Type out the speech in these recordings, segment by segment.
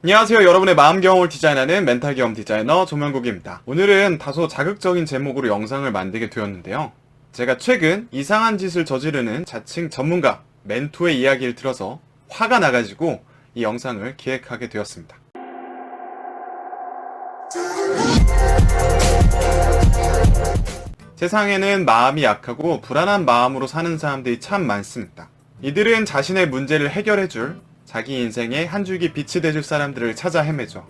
안녕하세요. 여러분의 마음 경험을 디자인하는 멘탈 경험 디자이너 조명국입니다. 오늘은 다소 자극적인 제목으로 영상을 만들게 되었는데요. 제가 최근 이상한 짓을 저지르는 자칭 전문가 멘토의 이야기를 들어서 화가 나가지고 이 영상을 기획하게 되었습니다. 세상에는 마음이 약하고 불안한 마음으로 사는 사람들이 참 많습니다. 이들은 자신의 문제를 해결해줄 자기 인생의 한 줄기 빛이 돼줄 사람들을 찾아 헤매죠.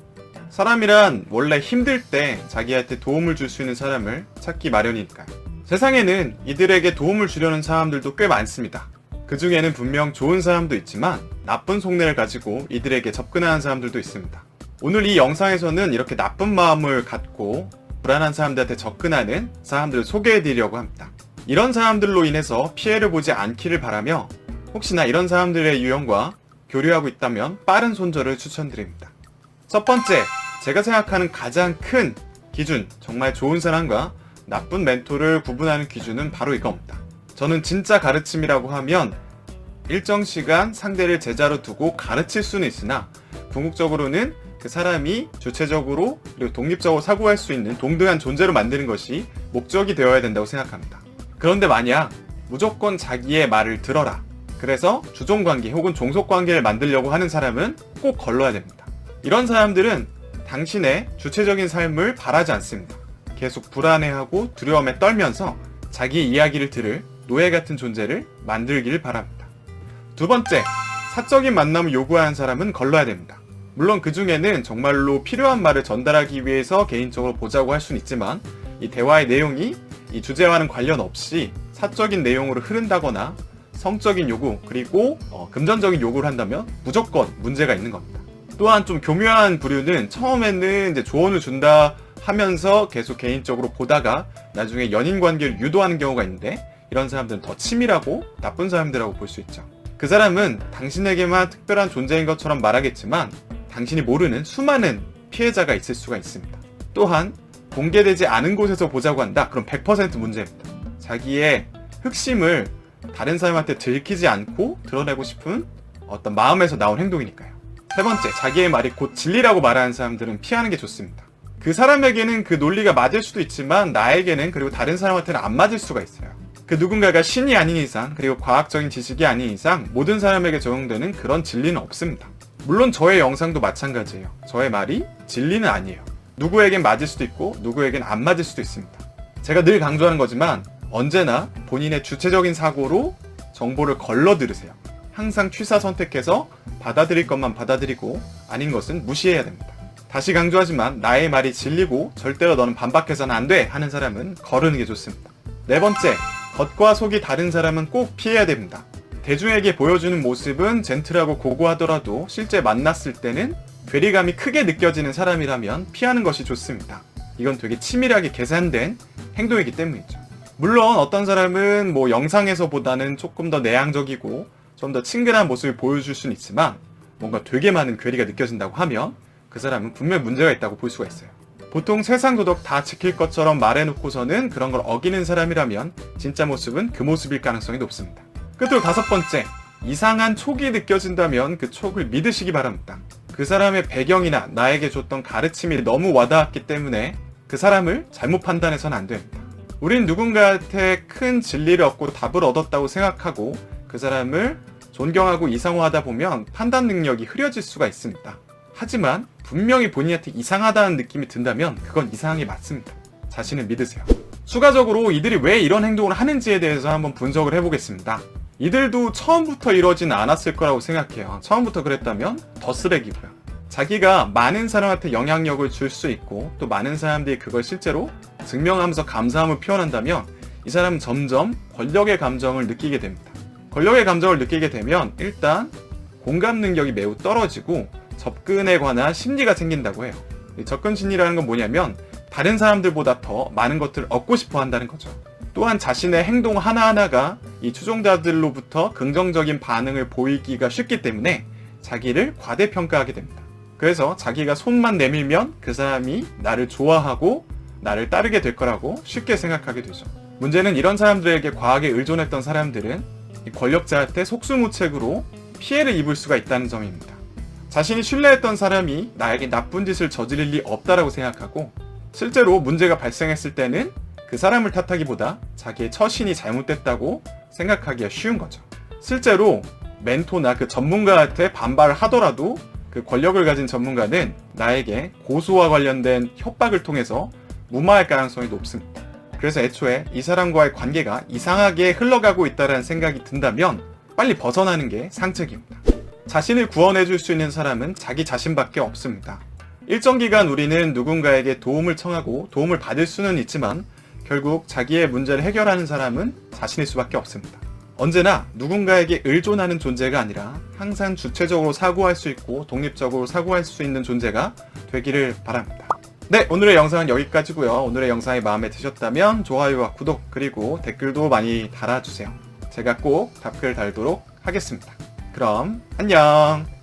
사람이란 원래 힘들 때 자기한테 도움을 줄 수 있는 사람을 찾기 마련이니까요. 세상에는 이들에게 도움을 주려는 사람들도 꽤 많습니다. 그 중에는 분명 좋은 사람도 있지만 나쁜 속내를 가지고 이들에게 접근하는 사람들도 있습니다. 오늘 이 영상에서는 이렇게 나쁜 마음을 갖고 불안한 사람들한테 접근하는 사람들을 소개해 드리려고 합니다. 이런 사람들로 인해서 피해를 보지 않기를 바라며 혹시나 이런 사람들의 유형과 교류하고 있다면 빠른 손절을 추천드립니다. 첫 번째, 제가 생각하는 가장 큰 기준, 정말 좋은 사람과 나쁜 멘토를 구분하는 기준은 바로 이겁니다. 저는 진짜 가르침이라고 하면 일정 시간 상대를 제자로 두고 가르칠 수는 있으나 궁극적으로는 그 사람이 주체적으로 그리고 독립적으로 사고할 수 있는 동등한 존재로 만드는 것이 목적이 되어야 된다고 생각합니다. 그런데 만약 무조건 자기의 말을 들어라. 그래서 주종관계 혹은 종속관계를 만들려고 하는 사람은 꼭 걸러야 됩니다. 이런 사람들은 당신의 주체적인 삶을 바라지 않습니다. 계속 불안해하고 두려움에 떨면서 자기 이야기를 들을 노예 같은 존재를 만들기를 바랍니다. 두 번째, 사적인 만남을 요구하는 사람은 걸러야 됩니다. 물론 그 중에는 정말로 필요한 말을 전달하기 위해서 개인적으로 보자고 할 수는 있지만 이 대화의 내용이 이 주제와는 관련 없이 사적인 내용으로 흐른다거나 성적인 요구 그리고 어, 금전적인 요구를 한다면 무조건 문제가 있는 겁니다. 또한 좀 교묘한 부류는 처음에는 이제 조언을 준다 하면서 계속 개인적으로 보다가 나중에 연인 관계를 유도하는 경우가 있는데 이런 사람들은 더 치밀하고 나쁜 사람들이라고 볼 수 있죠. 그 사람은 당신에게만 특별한 존재인 것처럼 말하겠지만 당신이 모르는 수많은 피해자가 있을 수가 있습니다. 또한 공개되지 않은 곳에서 보자고 한다? 그럼 100% 문제입니다. 자기의 흑심을 다른 사람한테 들키지 않고 드러내고 싶은 어떤 마음에서 나온 행동이니까요. 세 번째, 자기의 말이 곧 진리라고 말하는 사람들은 피하는 게 좋습니다. 그 사람에게는 그 논리가 맞을 수도 있지만 나에게는 그리고 다른 사람한테는 안 맞을 수가 있어요. 그 누군가가 신이 아닌 이상 그리고 과학적인 지식이 아닌 이상 모든 사람에게 적용되는 그런 진리는 없습니다. 물론 저의 영상도 마찬가지예요. 저의 말이 진리는 아니에요. 누구에겐 맞을 수도 있고 누구에겐 안 맞을 수도 있습니다. 제가 늘 강조하는 거지만 언제나 본인의 주체적인 사고로 정보를 걸러 들으세요. 항상 취사 선택해서 받아들일 것만 받아들이고 아닌 것은 무시해야 됩니다. 다시 강조하지만 나의 말이 진리고 절대로 너는 반박해서는 안 돼 하는 사람은 거르는 게 좋습니다. 네 번째, 겉과 속이 다른 사람은 꼭 피해야 됩니다. 대중에게 보여주는 모습은 젠틀하고 고고하더라도 실제 만났을 때는 괴리감이 크게 느껴지는 사람이라면 피하는 것이 좋습니다. 이건 되게 치밀하게 계산된 행동이기 때문이죠. 물론 어떤 사람은 뭐 영상에서보다는 조금 더 내향적이고 좀 더 친근한 모습을 보여줄 수는 있지만 뭔가 되게 많은 괴리가 느껴진다고 하면 그 사람은 분명 문제가 있다고 볼 수가 있어요. 보통 세상 도덕 다 지킬 것처럼 말해놓고서는 그런 걸 어기는 사람이라면 진짜 모습은 그 모습일 가능성이 높습니다. 끝으로 다섯 번째, 이상한 촉이 느껴진다면 그 촉을 믿으시기 바랍니다. 그 사람의 배경이나 나에게 줬던 가르침이 너무 와닿았기 때문에 그 사람을 잘못 판단해서는 안 됩니다. 우린 누군가한테 큰 진리를 얻고 답을 얻었다고 생각하고 그 사람을 존경하고 이상화하다 보면 판단 능력이 흐려질 수가 있습니다. 하지만 분명히 본인한테 이상하다는 느낌이 든다면 그건 이상한 게 맞습니다. 자신을 믿으세요. 추가적으로 이들이 왜 이런 행동을 하는지에 대해서 한번 분석을 해보겠습니다. 이들도 처음부터 이러진 않았을 거라고 생각해요. 처음부터 그랬다면 더 쓰레기고요. 자기가 많은 사람한테 영향력을 줄 수 있고 또 많은 사람들이 그걸 실제로 증명하면서 감사함을 표현한다면 이 사람은 점점 권력의 감정을 느끼게 됩니다. 권력의 감정을 느끼게 되면 일단 공감 능력이 매우 떨어지고 접근에 관한 심리가 생긴다고 해요. 이 접근 심리라는 건 뭐냐면 다른 사람들보다 더 많은 것들을 얻고 싶어 한다는 거죠. 또한 자신의 행동 하나하나가 이 추종자들로부터 긍정적인 반응을 보이기가 쉽기 때문에 자기를 과대평가하게 됩니다. 그래서 자기가 손만 내밀면 그 사람이 나를 좋아하고 나를 따르게 될 거라고 쉽게 생각하게 되죠. 문제는 이런 사람들에게 과하게 의존했던 사람들은 이 권력자한테 속수무책으로 피해를 입을 수가 있다는 점입니다. 자신이 신뢰했던 사람이 나에게 나쁜 짓을 저지를 리 없다라고 생각하고 실제로 문제가 발생했을 때는 그 사람을 탓하기보다 자기의 처신이 잘못됐다고 생각하기가 쉬운 거죠. 실제로 멘토나 그 전문가한테 반발을 하더라도 그 권력을 가진 전문가는 나에게 고소와 관련된 협박을 통해서 무마할 가능성이 높습니다. 그래서 애초에 이 사람과의 관계가 이상하게 흘러가고 있다는 생각이 든다면 빨리 벗어나는 게 상책입니다. 자신을 구원해 줄 수 있는 사람은 자기 자신밖에 없습니다. 일정 기간 우리는 누군가에게 도움을 청하고 도움을 받을 수는 있지만 결국 자기의 문제를 해결하는 사람은 자신일 수밖에 없습니다. 언제나 누군가에게 의존하는 존재가 아니라 항상 주체적으로 사고할 수 있고 독립적으로 사고할 수 있는 존재가 되기를 바랍니다. 네, 오늘의 영상은 여기까지고요. 오늘의 영상이 마음에 드셨다면 좋아요와 구독 그리고 댓글도 많이 달아주세요. 제가 꼭 답글 달도록 하겠습니다. 그럼 안녕.